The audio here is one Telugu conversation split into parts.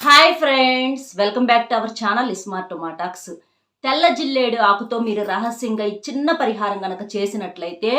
Hi friends welcome back to our channel smart టొమాటాక్స్ తెల్ల జిల్లేడు ఆకుతో మీరు రహస్యంగా ఈ చిన్న పరిహారం కనుక చేసినట్లయితే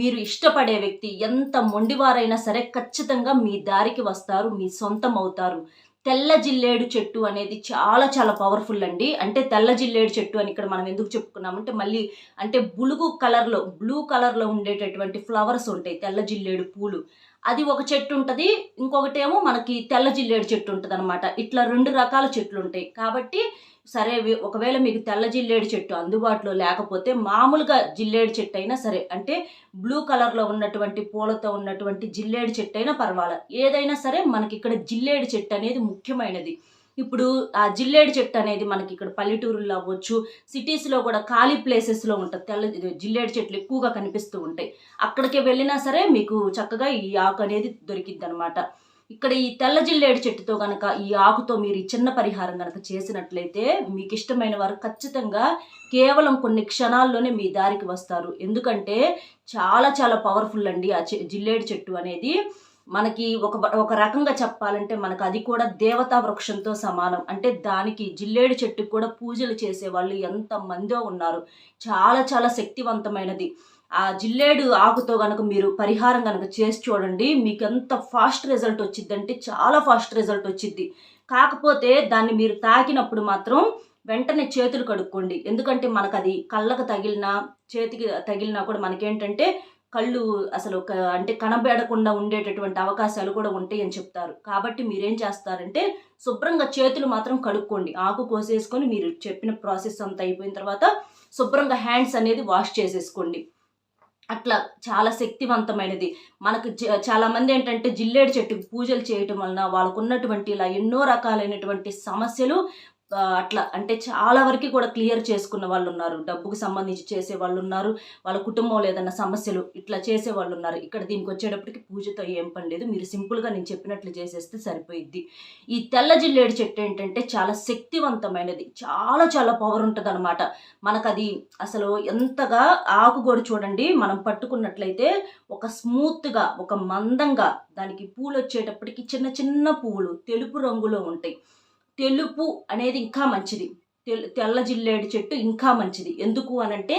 మీరు ఇష్టపడే వ్యక్తి ఎంత మొండివారైనా సరే ఖచ్చితంగా మీ దారికి వస్తారు మీ సొంతం అవుతారు. తెల్ల జిల్లేడు చెట్టు అనేది చాలా చాలా పవర్ఫుల్ అండి. అంటే తెల్ల జిల్లేడు చెట్టు అని ఇక్కడ మనం ఎందుకు చెప్పుకున్నామంటే మళ్ళీ అంటే బులుగు కలర్లో బ్లూ కలర్లో ఉండేటటువంటి ఫ్లవర్స్ ఉంటాయి తెల్ల జిల్లేడు పూలు. అది ఒక చెట్టు ఉంటుంది ఇంకొకటేమో మనకి తెల్ల జిల్లేడు చెట్టు ఉంటుంది అనమాట ఇట్లా రెండు రకాల చెట్లు ఉంటాయి కాబట్టి సరే ఒకవేళ మీకు తెల్ల జిల్లేడు చెట్టు అందుబాటులో లేకపోతే మామూలుగా జిల్లేడు చెట్టు అయినా సరే అంటే బ్లూ కలర్లో ఉన్నటువంటి పూలతో ఉన్నటువంటి జిల్లేడు చెట్టు అయినా పర్వాలేదు ఏదైనా సరే మనకి ఇక్కడ జిల్లేడు చెట్టు అనేది ముఖ్యమైనది. ఇప్పుడు ఆ జిల్లేడు చెట్టు అనేది మనకి ఇక్కడ పల్లెటూరుల్లో అవ్వచ్చు సిటీస్లో కూడా ఖాళీ ప్లేసెస్లో ఉంటుంది. తెల్ల జిల్లేడు చెట్లు ఎక్కువగా కనిపిస్తూ ఉంటాయి. అక్కడికి వెళ్ళినా సరే మీకు చక్కగా ఈ ఆకు అనేది దొరికిద్ది అనమాట ఇక్కడ ఈ తెల్ల జిల్లేడు చెట్టుతో కనుక ఈ ఆకుతో మీరు ఈ చిన్న పరిహారం కనుక చేసినట్లయితే మీకు ఇష్టమైన వారు ఖచ్చితంగా కేవలం కొన్ని క్షణాల్లోనే మీ దారికి వస్తారు. ఎందుకంటే చాలా చాలా పవర్ఫుల్ అండి ఆ జిల్లేడు చెట్టు అనేది. మనకి ఒక ఒక రకంగా చెప్పాలంటే మనకు అది కూడా దేవతా వృక్షంతో సమానం. అంటే దానికి జిల్లేడు చెట్టుకు కూడా పూజలు చేసే వాళ్ళు ఎంతమందో ఉన్నారు. చాలా చాలా శక్తివంతమైనది. ఆ జిల్లేడు ఆకుతో కనుక మీరు పరిహారం కనుక చేసి చూడండి మీకు ఎంత ఫాస్ట్ రిజల్ట్ వచ్చిందంటే చాలా ఫాస్ట్ రిజల్ట్ వచ్చింది కాకపోతే దాన్ని మీరు తాకినప్పుడు మాత్రం వెంటనే చేతులు కడుక్కోండి. ఎందుకంటే మనకు అది కళ్ళకు తగిలినా చేతికి తగిలినా కూడా మనకేంటంటే కళ్ళు అసలు ఒక అంటే కనబడకుండా ఉండేటటువంటి అవకాశాలు కూడా ఉంటాయి అని చెప్తారు. కాబట్టి మీరేం చేస్తారంటే శుభ్రంగా చేతులు మాత్రం కడుక్కోండి. ఆకు కోసేసుకొని మీరు చెప్పిన ప్రాసెస్ అంతా అయిపోయిన తర్వాత శుభ్రంగా హ్యాండ్స్ అనేది వాష్ చేసేసుకోండి. అట్లా చాలా శక్తివంతమైనది. మనకు చాలామంది చాలా మంది ఏంటంటే జిల్లేడు చెట్టుకు పూజలు చేయటం వలన వాళ్ళకు ఉన్నటువంటి ఇలా ఎన్నో రకాలైనటువంటి సమస్యలు అట్లా అంటే చాలా వరకు కూడా క్లియర్ చేసుకున్న వాళ్ళు ఉన్నారు డబ్బుకు సంబంధించి చేసే వాళ్ళు ఉన్నారు వాళ్ళ కుటుంబంలో ఏదైనా సమస్యలు ఇట్లా చేసే వాళ్ళు ఉన్నారు ఇక్కడ దీనికి వచ్చేటప్పటికి పూజతో ఏం పని లేదు. మీరు సింపుల్గా నేను చెప్పినట్లు చేసేస్తే సరిపోయిద్ది. ఈ తెల్ల జిల్లేడు చెట్టు ఏంటంటే చాలా శక్తివంతమైనది. చాలా చాలా పవర్ ఉంటుంది అనమాట మనకు అది అసలు ఎంతగా ఆకు కూడా చూడండి. మనం పట్టుకున్నట్లయితే ఒక స్మూత్గా ఒక మందంగా దానికి పూలు వచ్చేటప్పటికి చిన్న చిన్న పువ్వులు తెలుపు రంగులో ఉంటాయి. తెలుపు అనేది ఇంకా మంచిది. తెల్ తెల్ల జిల్లేడు చెట్టు ఇంకా మంచిది. ఎందుకు అనంటే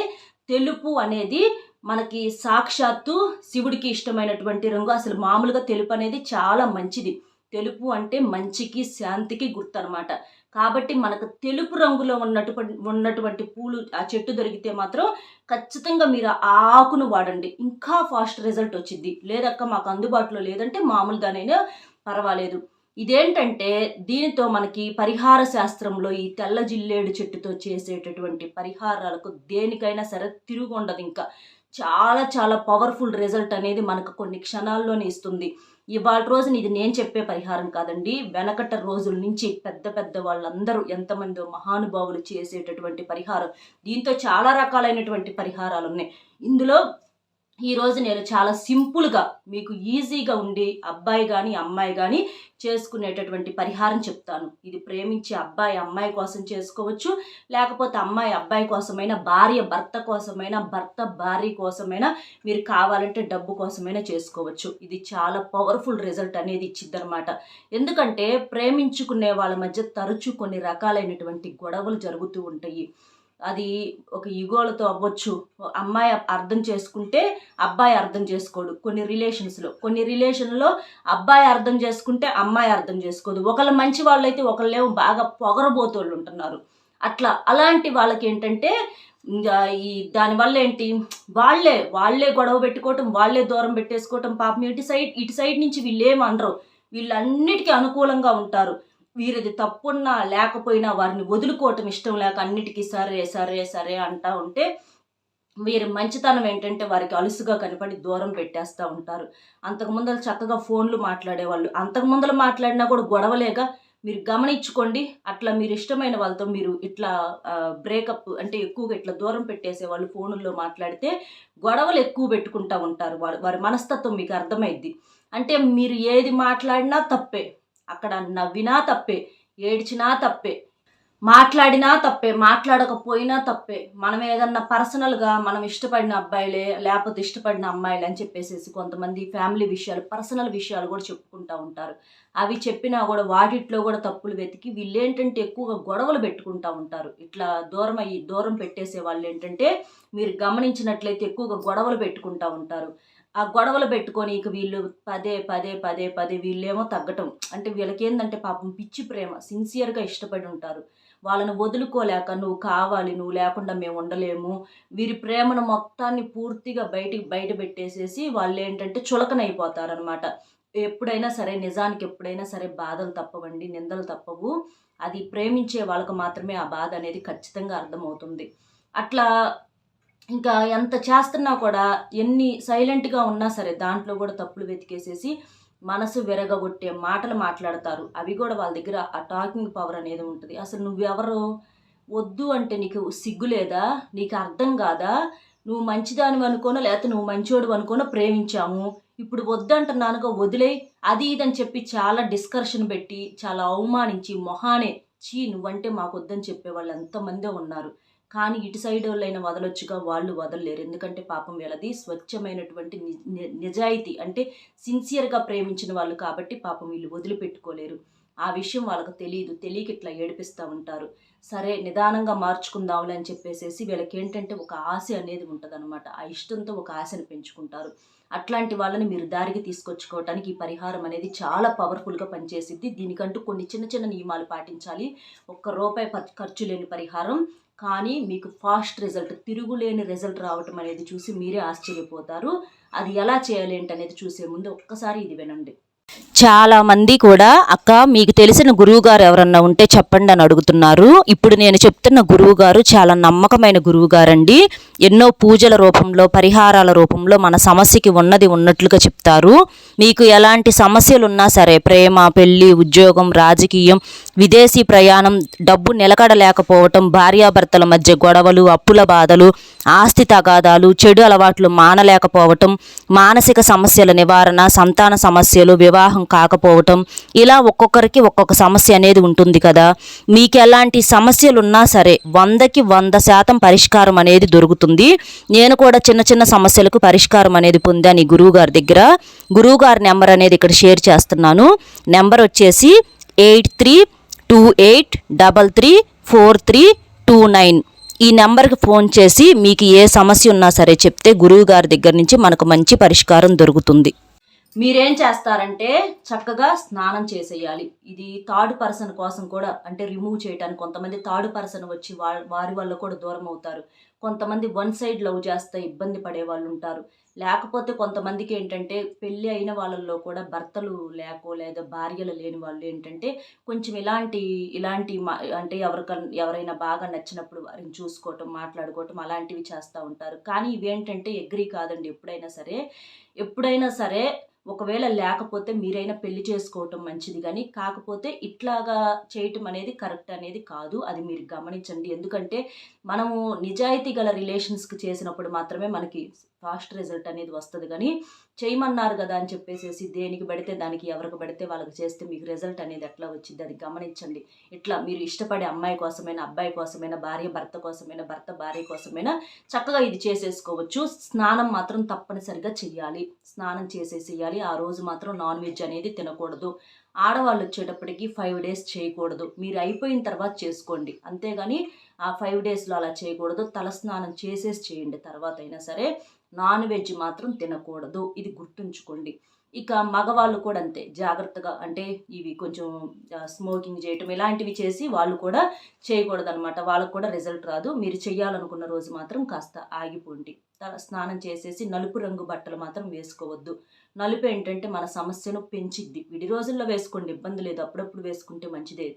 తెలుపు అనేది మనకి సాక్షాత్తు శివుడికి ఇష్టమైనటువంటి రంగు. అసలు మామూలుగా తెలుపు అనేది చాలా మంచిది. తెలుపు అంటే మంచికి శాంతికి గుర్తు అనమాట కాబట్టి మనకు తెలుపు రంగులో ఉన్నటువంటి ఉన్నటువంటి పూలు ఆ చెట్టు దొరికితే మాత్రం ఖచ్చితంగా మీరు ఆ ఆకును వాడండి. ఇంకా ఫాస్ట్ రిజల్ట్ వచ్చింది. లేదక్క మాకు అందుబాటులో లేదంటే మామూలుగానైనా పర్వాలేదు. ఇదేంటంటే దీనితో మనకి పరిహార శాస్త్రంలో ఈ తెల్ల జిల్లేడు చెట్టుతో చేసేటటువంటి పరిహారాలకు దేనికైనా సరే తిరుగు ఉండదు ఇంకా. చాలా చాలా పవర్ఫుల్ రిజల్ట్ అనేది మనకు కొన్ని క్షణాల్లోనే ఇస్తుంది. ఇవాళ రోజున ఇది నేను చెప్పే పరిహారం కాదండి. వెనకట రోజుల నుంచి పెద్ద పెద్ద వాళ్ళందరూ ఎంతమందో మహానుభావులు చేసేటటువంటి పరిహారం. దీంతో చాలా రకాలైనటువంటి పరిహారాలు ఉన్నాయి ఇందులో ఈరోజు నేను చాలా సింపుల్గా మీకు ఈజీగా ఉండి అబ్బాయి కానీ అమ్మాయి కానీ చేసుకునేటటువంటి పరిహారం చెప్తాను. ఇది ప్రేమించే అబ్బాయి అమ్మాయి కోసం చేసుకోవచ్చు. లేకపోతే అమ్మాయి అబ్బాయి కోసమైనా భార్య భర్త కోసమైనా భర్త భార్య కోసమైనా మీరు కావాలంటే డబ్బు కోసమైనా చేసుకోవచ్చు. ఇది చాలా పవర్ఫుల్ రిజల్ట్ అనేది ఇచ్చిద్దనమాట ఎందుకంటే ప్రేమించుకునే వాళ్ళ మధ్య తరచూ కొన్ని రకాలైనటువంటి గొడవలు జరుగుతూ ఉంటాయి. అది ఒక యుగోలతో అవ్వచ్చు. అమ్మాయి అర్థం చేసుకుంటే అబ్బాయి అర్థం చేసుకోడు. కొన్ని రిలేషన్స్లో కొన్ని రిలేషన్లో అబ్బాయి అర్థం చేసుకుంటే అమ్మాయి అర్థం చేసుకోదు. ఒకళ్ళు మంచి వాళ్ళు అయితే ఒకళ్ళేమో బాగా పొగరబోతోళ్ళు ఉంటున్నారు. అట్లా అలాంటి వాళ్ళకి ఏంటంటే ఇంకా ఈ దానివల్ల ఏంటి? వాళ్ళే వాళ్ళే గొడవ పెట్టుకోవటం వాళ్ళే దూరం పెట్టేసుకోవటం పాపం ఇటు సైడ్ ఇటు సైడ్ నుంచి వీళ్ళు ఏమనరు వీళ్ళన్నిటికీ అనుకూలంగా ఉంటారు. వీరిది తప్పున్నా లేకపోయినా వారిని వదులుకోవటం ఇష్టం లేక అన్నిటికీ సరే సరే సరే అంటా ఉంటే వీరి మంచితనం ఏంటంటే వారికి అలుసుగా కనపడి దూరం పెట్టేస్తూ ఉంటారు. అంతకు ముందర చక్కగా ఫోన్లు మాట్లాడేవాళ్ళు. అంతకు ముందర మాట్లాడినా కూడా గొడవలేక మీరు గమనించుకోండి అట్లా మీరు ఇష్టమైన వాళ్ళతో మీరు ఇట్లా బ్రేకప్ అంటే ఎక్కువగా ఇట్లా దూరం పెట్టేసే వాళ్ళు ఫోనుల్లో మాట్లాడితే గొడవలు ఎక్కువ పెట్టుకుంటూ ఉంటారు. వారు వారి మనస్తత్వం మీకు అర్థమైద్ది. అంటే మీరు ఏది మాట్లాడినా తప్పే. అక్కడ నవ్వినా తప్పే ఏడ్చినా తప్పే మాట్లాడినా తప్పే మాట్లాడకపోయినా తప్పే. మనం ఏదన్నా పర్సనల్గా మనం ఇష్టపడిన అబ్బాయిలే లేకపోతే ఇష్టపడిన అమ్మాయిలే అని చెప్పేసేసి కొంతమంది ఫ్యామిలీ విషయాలు పర్సనల్ విషయాలు కూడా చెప్పుకుంటూ ఉంటారు. అవి చెప్పినా కూడా వాటిట్లో కూడా తప్పులు వెతికి వీళ్ళు ఏంటంటే ఎక్కువగా గొడవలు పెట్టుకుంటూ ఉంటారు. ఇట్లా దూరం అయ్యి దూరం పెట్టేసే వాళ్ళు ఏంటంటే మీరు గమనించినట్లయితే ఎక్కువగా గొడవలు పెట్టుకుంటూ ఉంటారు. ఆ గొడవలు పెట్టుకొని ఇక వీళ్ళు పదే పదే పదే పదే వీళ్ళేమో తగ్గటం. అంటే వీళ్ళకి ఏంటంటే పాపం పిచ్చి ప్రేమ సిన్సియర్గా ఇష్టపడి ఉంటారు. వాళ్ళని వదులుకోలేక నువ్వు కావాలి నువ్వు లేకుండా మేము ఉండలేము. వీరి ప్రేమను మొత్తాన్ని పూర్తిగా బయటికి బయట పెట్టేసేసి వాళ్ళు ఏంటంటే చులకనైపోతారనమాట. ఎప్పుడైనా సరే నిజానికి ఎప్పుడైనా సరే బాధలు తప్పవండి నిందలు తప్పవు. అది ప్రేమించే వాళ్ళకు మాత్రమే ఆ బాధ అనేది ఖచ్చితంగా అర్థమవుతుంది. అట్లా ఇంకా ఎంత చేస్తున్నా కూడా ఎన్ని సైలెంట్గా ఉన్నా సరే దాంట్లో కూడా తప్పులు వెతికేసేసి మనసు విరగగొట్టే మాటలు మాట్లాడతారు. అవి కూడా వాళ్ళ దగ్గర ఆ టాకింగ్ పవర్ అనేది ఉంటుంది. అసలు నువ్వెవరు? వద్దు అంటే నీకు సిగ్గు లేదా? నీకు అర్థం కాదా? నువ్వు మంచిదాని అనుకోనో లేకపోతే నువ్వు మంచోడు అనుకోనో ప్రేమించాము. ఇప్పుడు వద్దంటున్నానుగా వదిలే. అది ఇదని చెప్పి చాలా డిస్కషన్ పెట్టి చాలా అవమానించి మొహానే చీ నువ్వంటే మాకు వద్దని చెప్పే వాళ్ళు ఎంతమందే ఉన్నారు. కానీ ఇటు సైడ్ వాళ్ళైనా వదలొచ్చుగా వాళ్ళు వదలలేరు. ఎందుకంటే పాపం వీళ్ళది స్వచ్ఛమైనటువంటి ని- నిజాయితీ అంటే సిన్సియర్గా ప్రేమించిన వాళ్ళు కాబట్టి పాపం వీళ్ళు వదిలిపెట్టుకోలేరు. ఆ విషయం వాళ్ళకి తెలియదు తెలియక ఇట్లా ఏడిపిస్తూ ఉంటారు. సరే నిదానంగా మార్చుకుందాంలే అని చెప్పేసేసి వీళ్ళకి ఏంటంటే ఒక ఆశ అనేది ఉంటుంది ఆ ఇష్టంతో ఒక ఆశను పెంచుకుంటారు. అట్లాంటి వాళ్ళని మీరు దారికి తీసుకొచ్చుకోవటానికి ఈ పరిహారం అనేది చాలా పవర్ఫుల్గా పనిచేసిద్ది. దీనికంటూ కొన్ని చిన్న చిన్న నియమాలు పాటించాలి. ఒక్క రూపాయి ప- ఖర్చు లేని పరిహారం. కానీ మీకు ఫాస్ట్ రిజల్ట్ తిరుగులేని రిజల్ట్ రావటం అనేది చూసి మీరే ఆశ్చర్యపోతారు. అది ఎలా చేయాలి ఏంటి అనేది చూసే ముందు ఒక్కసారి ఇది వినండి. చాలామంది కూడా అక్క మీకు తెలిసిన గురువు గారు ఎవరన్నా ఉంటే చెప్పండి అని అడుగుతున్నారు. ఇప్పుడు నేను చెప్తున్న గురువు గారు చాలా నమ్మకమైన గురువు గారండి ఎన్నో పూజల రూపంలో పరిహారాల రూపంలో మన సమస్యకి ఉన్నది ఉన్నట్లుగా చెప్తారు. మీకు ఎలాంటి సమస్యలు ఉన్నా సరే ప్రేమ పెళ్ళి ఉద్యోగం రాజకీయం విదేశీ ప్రయాణం డబ్బు నిలకడలేకపోవటం భార్యాభర్తల మధ్య గొడవలు అప్పుల బాధలు ఆస్తి తగాదాలు చెడు అలవాట్లు మానలేకపోవటం మానసిక సమస్యల నివారణ సంతాన సమస్యలు వివాహం కాకపోవటం ఇలా ఒక్కొక్కరికి ఒక్కొక్క సమస్య అనేది ఉంటుంది కదా. మీకు ఎలాంటి సమస్యలు ఉన్నా సరే వందకి వంద శాతం పరిష్కారం అనేది దొరుకుతుంది. నేను కూడా చిన్న చిన్న సమస్యలకు పరిష్కారం అనేది పొందాను ఈ గురువు గారి దగ్గర. గురువుగారి నెంబర్ అనేది ఇక్కడ షేర్ చేస్తున్నాను. నెంబర్ వచ్చేసి eight three two eight double three four three two nine. ఈ నెంబర్కి ఫోన్ చేసి మీకు ఏ సమస్య ఉన్నా సరే చెప్తే గురువు గారి దగ్గర నుంచి మనకు మంచి పరిష్కారం దొరుకుతుంది. మీరేం చేస్తారంటే చక్కగా స్నానం చేసేయాలి. ఇది థర్డ్ పర్సన్ కోసం కూడా అంటే రిమూవ్ చేయడానికి కొంతమంది థర్డ్ పర్సన్ వచ్చి వారి వల్ల కూడా దూరం అవుతారు. కొంతమంది వన్ సైడ్ లవ్ చేస్తే ఇబ్బంది పడే వాళ్ళు ఉంటారు లేకపోతే కొంతమందికి ఏంటంటే పెళ్ళి అయిన వాళ్ళల్లో కూడా భర్తలు లేకో లేదా భార్యలు లేని వాళ్ళు ఏంటంటే కొంచెం ఇలాంటి ఇలాంటి మా- అంటే ఎవరికన్నా ఎవరైనా బాగా నచ్చినప్పుడు వారిని చూసుకోవటం మాట్లాడుకోవటం అలాంటివి చేస్తూ ఉంటారు. కానీ ఇవేంటంటే ఎగ్రీ కాదండి ఎప్పుడైనా సరే. ఎప్పుడైనా సరే ఒకవేళ లేకపోతే మీరైనా పెళ్ళి చేసుకోవటం మంచిది కానీ కాకపోతే ఇట్లాగా చేయటం అనేది కరెక్ట్ అనేది కాదు. అది మీరు గమనించండి. ఎందుకంటే మనము నిజాయితీ గల రిలేషన్స్కి చేసినప్పుడు మాత్రమే మనకి ఫాస్ట్ రిజల్ట్ అనేది వస్తుంది. కానీ చేయమన్నారు కదా అని చెప్పేసేసి దేనికి పడితే దానికి ఎవరికి పడితే వాళ్ళకి చేస్తే మీకు రిజల్ట్ అనేది ఎట్లా వచ్చింది అది గమనించండి. ఇట్లా మీరు ఇష్టపడే అమ్మాయి కోసమైనా అబ్బాయి కోసమైనా భార్య భర్త కోసమైనా భర్త భార్య కోసమైనా చక్కగా ఇది చేసేసుకోవచ్చు. స్నానం మాత్రం తప్పనిసరిగా చెయ్యాలి. స్నానం చేసేసేయాలి. ఆ రోజు మాత్రం నాన్ వెజ్ అనేది తినకూడదు. ఆడవాళ్ళు వచ్చేటప్పటికి ఫైవ్ డేస్ చేయకూడదు. మీరు అయిపోయిన తర్వాత చేసుకోండి. అంతేగాని ఆ ఫైవ్ డేస్లో అలా చేయకూడదు. తలస్నానం చేసేసి చేయండి. తర్వాత అయినా సరే నాన్ వెజ్ మాత్రం తినకూడదు. ఇది గుర్తుంచుకోండి. ఇక మగవాళ్ళు కూడా అంతే. జాగ్రత్తగా అంటే ఇవి కొంచెం స్మోకింగ్ చేయటం ఇలాంటివి చేసి వాళ్ళు కూడా చేయకూడదు అనమాట వాళ్ళకు కూడా రిజల్ట్ రాదు. మీరు చేయాలనుకున్న రోజు మాత్రం కాస్త ఆగిపోండి. స్నానం చేసేసి నలుపు రంగు బట్టలు మాత్రం వేసుకోవద్దు. నలుపు ఏంటంటే మన సమస్యను పెంచిద్ది. విడి రోజుల్లో వేసుకోండి ఇబ్బంది లేదు. అప్పుడప్పుడు వేసుకుంటే మంచిదే.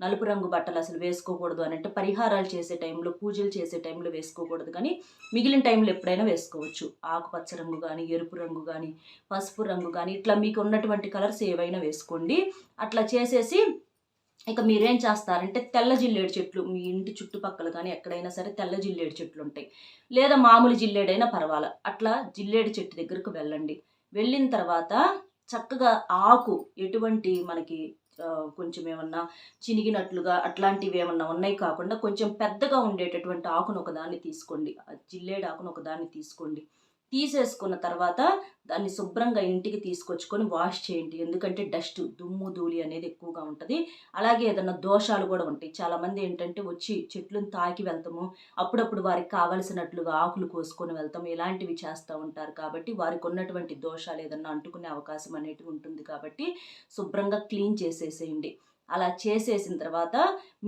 నలుపు రంగు బట్టలు అసలు వేసుకోకూడదు అని అంటే పరిహారాలు చేసే టైంలో పూజలు చేసే టైంలో వేసుకోకూడదు. కానీ మిగిలిన టైంలో ఎప్పుడైనా వేసుకోవచ్చు. ఆకుపచ్చ రంగు కానీ ఎరుపు రంగు కానీ పసుపు రంగు కానీ ఇట్లా మీకు ఉన్నటువంటి కలర్స్ ఏవైనా వేసుకోండి. అట్లా చేసేసి ఇక మీరేం చేస్తారంటే తెల్ల జిల్లేడు చెట్లు మీ ఇంటి చుట్టుపక్కల కానీ ఎక్కడైనా సరే తెల్ల జిల్లేడు చెట్లు ఉంటాయి. లేదా మామూలు జిల్లేడైనా పర్వాలా. అట్లా జిల్లేడు చెట్టు దగ్గరకు వెళ్ళండి. వెళ్ళిన తర్వాత చక్కగా ఆకు ఎటువంటి మనకి కొంచెం ఏమన్నా చినిగినట్లుగా అట్లాంటివి ఏమన్నా ఉన్నాయి కాకుండా కొంచెం పెద్దగా ఉండేటటువంటి ఆకును ఒకదాన్ని తీసుకోండి. ఆ జిల్లేడు ఆకును ఒకదాన్ని తీసుకోండి. తీసేసుకున్న తర్వాత దాన్ని శుభ్రంగా ఇంటికి తీసుకొచ్చుకొని వాష్ చేయండి. ఎందుకంటే డస్ట్ దుమ్ము ధూళి అనేది ఎక్కువగా ఉంటుంది. అలాగే ఏదైనా దోషాలు కూడా ఉంటాయి. చాలామంది ఏంటంటే వచ్చి చెట్లను తాకి వెళ్తాము. అప్పుడప్పుడు వారికి కావలసినట్లుగా ఆకులు కోసుకొని వెళ్తాము. ఇలాంటివి చేస్తూ ఉంటారు. కాబట్టి వారికి ఉన్నటువంటి దోషాలు ఏదన్నా అంటుకునే అవకాశం అనేది ఉంటుంది కాబట్టి శుభ్రంగా క్లీన్ చేసేసేయండి. అలా చేసేసిన తర్వాత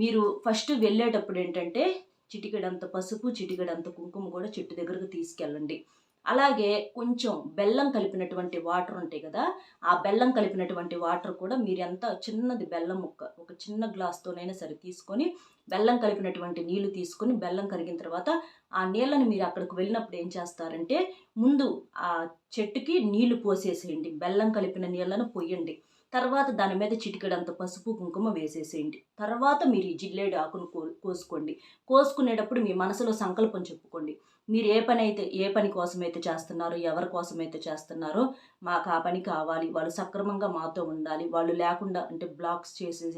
మీరు ఫస్ట్ వెళ్ళేటప్పుడు ఏంటంటే చిటికెడంత పసుపు చిటికెడంత కుంకుమ కూడా చెట్టు దగ్గరకు తీసుకెళ్ళండి. అలాగే కొంచెం బెల్లం కలిపినటువంటి వాటర్ ఉంటాయి కదా ఆ బెల్లం కలిపినటువంటి వాటర్ కూడా మీరు ఎంత చిన్నది బెల్లం ముక్క ఒక చిన్న గ్లాస్తోనైనా సరే తీసుకొని బెల్లం కలిపినటువంటి నీళ్ళు తీసుకొని బెల్లం కరిగిన తర్వాత ఆ నీళ్ళని మీరు అక్కడికి వెళ్ళినప్పుడు ఏం చేస్తారంటే ముందు ఆ చెట్టుకి నీళ్ళు పోసేసేయండి బెల్లం కలిపిన నీళ్ళను పొయ్యండి తర్వాత దాని మీద చిటికడంత పసుపు కుంకుమ వేసేసేయండి. తర్వాత మీరు ఈ జిల్లేడు ఆకును కో కోసుకోండి. కోసుకునేటప్పుడు మీ మనసులో సంకల్పం చెప్పుకోండి. మీరు ఏ పని అయితే ఏ పని కోసమైతే చేస్తున్నారో ఎవరి కోసమైతే చేస్తున్నారో మాకు ఆ పని కావాలి. వాళ్ళు సక్రమంగా మాతో ఉండాలి. వాళ్ళు లేకుండా అంటే బ్లాక్స్ చేసే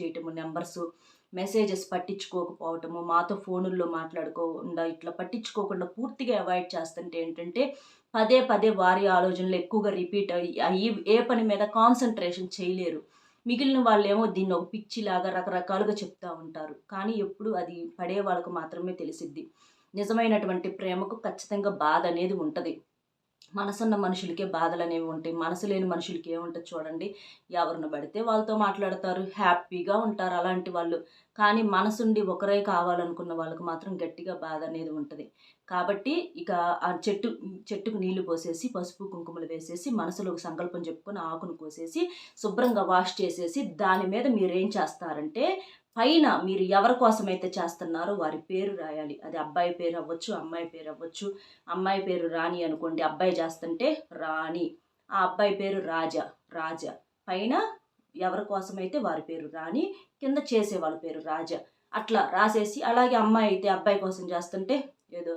చేయటము నెంబర్స్ మెసేజెస్ పట్టించుకోకపోవటము మాతో ఫోనుల్లో మాట్లాడుకోకుండా ఇట్లా పట్టించుకోకుండా పూర్తిగా అవాయిడ్ చేస్తుంటే ఏంటంటే పదే పదే వారి ఆలోచనలు ఎక్కువగా రిపీట్ అయ్యి ఏ పని మీద కాన్సన్ట్రేషన్ చేయలేరు. మిగిలిన వాళ్ళు ఏమో దీన్ని ఒక పిచ్చిలాగా రకరకాలుగా చెప్తూ ఉంటారు. కానీ ఎప్పుడు అది పడే వాళ్ళకు మాత్రమే తెలిసిద్ది. నిజమైనటువంటి ప్రేమకు ఖచ్చితంగా బాధ అనేది ఉంటుంది. మనసున్న మనుషులకే బాధలు అనేవి ఉంటాయి. మనసు లేని మనుషులకి ఏముంటుంది చూడండి? ఎవరిని పడితే వాళ్ళతో మాట్లాడతారు. హ్యాపీగా ఉంటారు అలాంటి వాళ్ళు. కానీ మనసుండి ఒకరే కావాలనుకున్న వాళ్ళకి మాత్రం గట్టిగా బాధ అనేది ఉంటుంది. కాబట్టి ఇక ఆ చెట్టు చెట్టుకు నీళ్ళు పోసేసి పసుపు కుంకుమలు వేసేసి మనసులో ఒక సంకల్పం చెప్పుకొని ఆకును కోసేసి శుభ్రంగా వాష్ చేసేసి దాని మీద మీరు ఏం చేస్తారంటే పైన మీరు ఎవరి కోసమైతే చేస్తున్నారో వారి పేరు రాయాలి. అది అబ్బాయి పేరు అవ్వచ్చు అమ్మాయి పేరు అవ్వచ్చు. అమ్మాయి పేరు రాణి అనుకోండి. అబ్బాయి చేస్తుంటే రాణి. ఆ అబ్బాయి పేరు రాజా రాజా. పైన ఎవరి కోసమైతే వారి పేరు రాణి కింద చేసే వాళ్ళ పేరు రాజా. అట్లా రాసేసి అలాగే అమ్మాయి అయితే అబ్బాయి కోసం చేస్తుంటే ఏదో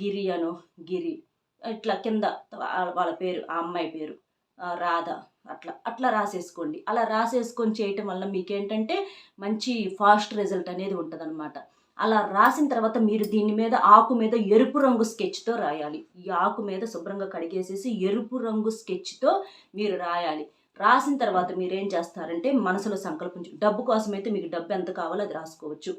గిరి అను గిరి. ఇట్లా కింద వాళ్ళ పేరు ఆ అమ్మాయి పేరు రాధ. అట్లా అట్లా రాసేసుకోండి. అలా రాసేసుకొని చేయటం వల్ల మీకేంటంటే మంచి ఫాస్ట్ రిజల్ట్ అనేది ఉంటుందన్నమాట. అలా రాసిన తర్వాత మీరు దీని మీద ఆకు మీద ఎరుపు రంగు స్కెచ్తో రాయాలి. ఈ ఆకు మీద శుభ్రంగా కడిగేసేసి ఎరుపు రంగు స్కెచ్తో మీరు రాయాలి. రాసిన తర్వాత మీరు ఏం చేస్తారంటే మనసులో సంకల్పించు డబ్బు కోసం అయితే మీకు డబ్బు ఎంత కావాలో అది రాసుకోవచ్చు.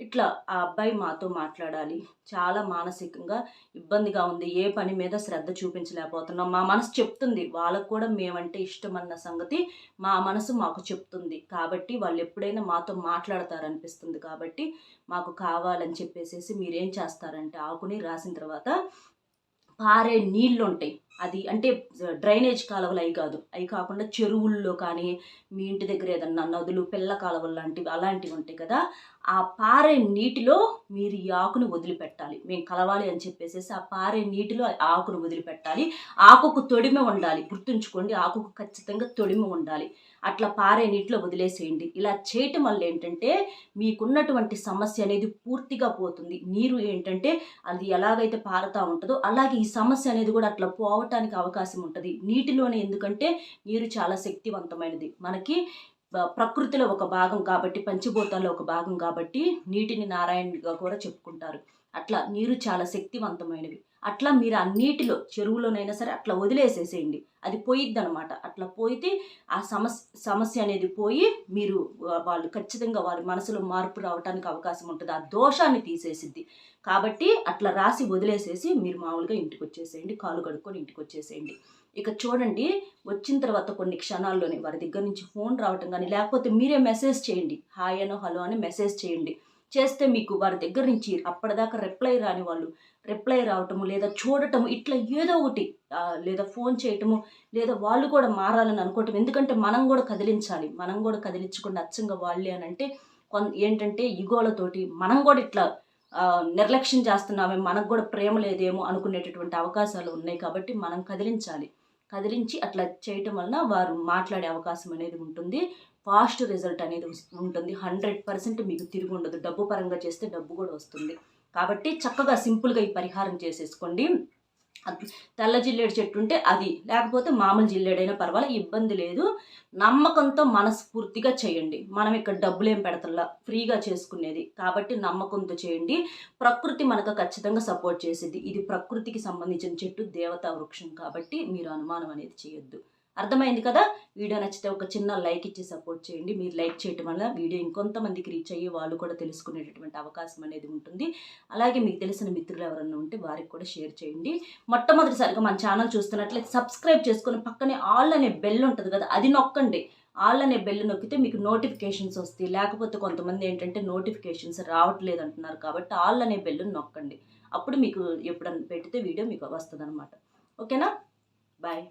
ఇట్లా ఆ అబ్బాయి మాతో మాట్లాడాలి. చాలా మానసికంగా ఇబ్బందిగా ఉంది. ఏ పని మీద శ్రద్ధ చూపించలేకపోతున్నాం. మా మనసు చెప్తుంది. వాళ్ళకు కూడా మేమంటే ఇష్టం అన్న సంగతి మా మనసు మాకు చెప్తుంది. కాబట్టి వాళ్ళు ఎప్పుడైనా మాతో మాట్లాడతారనిపిస్తుంది. కాబట్టి మాకు కావాలని చెప్పేసేసి మీరేం చేస్తారంటే ఆకుని రాసిన తర్వాత పారే నీళ్ళు ఉంటాయి అది అంటే డ్రైనేజ్ కాలువలు అవి కాదు. అవి కాకుండా చెరువుల్లో కానీ మీ ఇంటి దగ్గర ఏదన్నా నదులు పిల్ల కాలువలు లాంటివి అలాంటివి ఉంటాయి కదా ఆ పారే నీటిలో మీరు ఈ ఆకును వదిలిపెట్టాలి. మేము కలవాలి అని చెప్పేసేసి ఆ పారే నీటిలో ఆ ఆకును వదిలిపెట్టాలి. ఆకుకు తొడిమ ఉండాలి. గుర్తుంచుకోండి ఆకుకు ఖచ్చితంగా తొడిమ ఉండాలి. అట్లా పారే నీటిలో వదిలేసేయండి. ఇలా చేయటం వల్ల ఏంటంటే మీకున్నటువంటి సమస్య అనేది పూర్తిగా పోతుంది. నీరు ఏంటంటే అది ఎలాగైతే పారుతూ ఉంటుందో అలాగే ఈ సమస్య అనేది కూడా అట్లా పోవటానికి అవకాశం ఉంటుంది. నీటిలోనే ఎందుకంటే నీరు చాలా శక్తివంతమైనది. మనకి ప్రకృతిలో ఒక భాగం కాబట్టి పంచభూతాల్లో ఒక భాగం కాబట్టి నీటిని నారాయణుడిగా కూడా చెప్పుకుంటారు. అట్లా నీరు చాలా శక్తివంతమైనవి. అట్లా మీరు ఆ నీటిలో చెరువులోనైనా సరే అట్లా వదిలేసేసేయండి. అది పోయిద్ది అనమాట అట్లా పోయితే ఆ సమస్య సమస్య అనేది పోయి మీరు వాళ్ళు ఖచ్చితంగా వారి మనసులో మార్పు రావడానికి అవకాశం ఉంటుంది. ఆ దోషాన్ని తీసేసిద్ది. కాబట్టి అట్లా రాసి వదిలేసేసి మీరు మామూలుగా ఇంటికి వచ్చేసేయండి కాలు కడుక్కొని ఇంటికి వచ్చేసేయండి ఇక చూడండి వచ్చిన తర్వాత కొన్ని క్షణాల్లోనే వారి దగ్గర నుంచి ఫోన్ రావటం కానీ లేకపోతే మీరే మెసేజ్ చేయండి. హాయ్ అనో హలో అని మెసేజ్ చేయండి. చేస్తే మీకు వారి దగ్గర నుంచి అప్పటిదాకా రిప్లై రాని వాళ్ళు రిప్లై రావటము లేదా చూడటము ఇట్లా ఏదో ఒకటి లేదా ఫోన్ చేయటము లేదా వాళ్ళు కూడా మారాలని అనుకోవటం. ఎందుకంటే మనం కూడా కదిలించాలి. మనం కూడా కదిలించకుండా అచ్చంగా వాళ్ళే అని అంటే కొన్ ఏంటంటే ఈగోలతోటి మనం కూడా ఇట్లా నిర్లక్ష్యం చేస్తున్నామే మనకు కూడా ప్రేమ లేదేమో అనుకునేటటువంటి అవకాశాలు ఉన్నాయి కాబట్టి మనం కదిలించాలి. కదిలించి అట్లా చేయటం వలన వారు మాట్లాడే అవకాశం అనేది ఉంటుంది. ఫాస్ట్ రిజల్ట్ అనేది ఉంటుంది. హండ్రెడ్ పర్సెంట్ మీకు తిరిగి ఉండదు. డబ్బు పరంగా చేస్తే డబ్బు కూడా వస్తుంది. కాబట్టి చక్కగా సింపుల్గా ఈ పరిహారం చేసేసుకోండి. తెల్ల జిల్లేడు చెట్టు ఉంటే అది. లేకపోతే మామూలు జిల్లేడైనా పర్వాలేదు ఇబ్బంది లేదు. నమ్మకంతో మనస్ఫూర్తిగా చేయండి. మనం ఇక్కడ డబ్బులు ఏం పెడతల్లా ఫ్రీగా చేసుకునేది. కాబట్టి నమ్మకంతో చేయండి. ప్రకృతి మనకు ఖచ్చితంగా సపోర్ట్ చేసేది ఇది ప్రకృతికి సంబంధించిన చెట్టు దేవతా వృక్షం కాబట్టి మీరు అనుమానం అనేది చేయొద్దు. అర్థమైంది కదా? వీడియో నచ్చితే ఒక చిన్న లైక్ ఇచ్చి సపోర్ట్ చేయండి. మీరు లైక్ చేయటం వల్ల వీడియో ఇంకొంతమందికి రీచ్ అయ్యి వాళ్ళు కూడా తెలుసుకునేటటువంటి అవకాశం అనేది ఉంటుంది. అలాగే మీకు తెలిసిన మిత్రులు ఎవరన్నా ఉంటే వారికి కూడా షేర్ చేయండి. మొట్టమొదటిసారిగా మన ఛానల్ చూస్తున్నట్లయితే సబ్స్క్రైబ్ చేసుకుని పక్కనే ఆల్ అనే బెల్ ఉంటుంది కదా అది నొక్కండి. ఆల్ అనే బెల్ నొక్కితే మీకు నోటిఫికేషన్స్ వస్తాయి. లేకపోతే కొంతమంది ఏంటంటే నోటిఫికేషన్స్ రావట్లేదు అంటున్నారు కాబట్టి ఆల్ అనే బెల్ నొక్కండి. అప్పుడు మీకు ఎప్పుడన్నా పెడితే వీడియో మీకు వస్తుంది ఓకేనా? బాయ్.